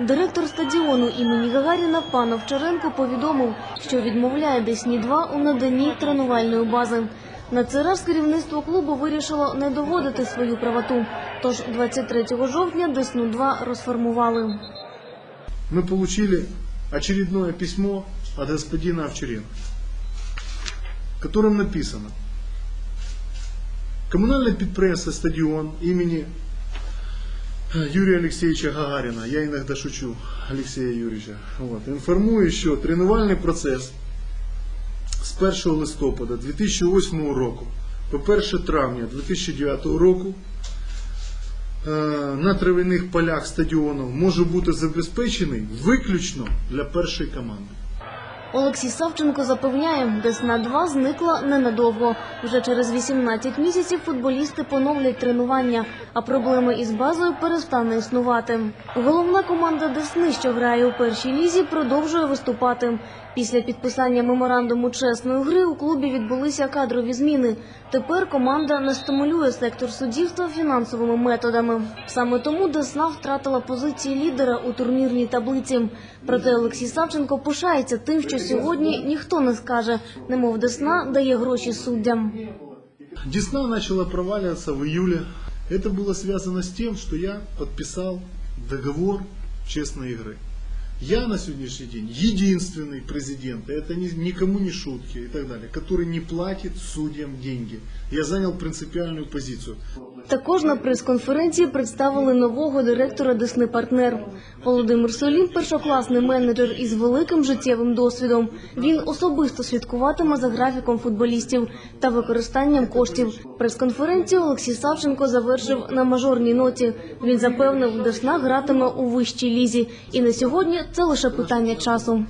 Директор стадіону імені Гагаріна пан Овчаренко повідомив, що відмовляє Десні 2 у наданні тренувальної бази. На цей раз керівництво клубу вирішило не доводити свою правоту. Тож 23 жовтня Десну 2 розформували. мы получили очередное письмо от господина Овчаренко, в котором написано Коммунальное предприятие «Стадион» имени э, Юрия Алексеевича Гагарина, я иногда шучу, Алексея Юрьевича, вот, інформує, що тренувальний процес з 1 листопада 2008 року по 1 травня 2009 року е, на травяних полях стадіону може бути забезпечений виключно для першої команди. Олексій Савченко запевняє, Десна 2 зникла ненадовго. Вже через 18 місяців футболісти поновлять тренування, а проблеми із базою перестане існувати. Головна команда Десни, що грає у першій лізі, продовжує виступати. Після підписання меморандуму чесної гри у клубі відбулися кадрові зміни. Тепер команда не стимулює сектор суддівства фінансовими методами. Саме тому Десна втратила позиції лідера у турнірній таблиці. Проте Олексій Савченко пишається тим, що сьогодні ніхто не скаже, немов Десна дає гроші суддям. Десна начала проваливаться в июле. Это было связано с тем, что я подписал договор честной игры. Я на сегодняшний день единственный президент, и это ни- никому не шутки и так далее, который не платит судьям деньги. Я занял принципиальную позицию. Також на прес-конференції представили нового директора Десни партнер. Володимир Солім – першокласний менеджер із великим життєвим досвідом. Він особисто слідкуватиме за графіком футболістів та використанням коштів. Прес-конференцію Олексій Савченко завершив на мажорній ноті. Він запевнив, Десна гратиме у вищій лізі. І на сьогодні це лише питання часу.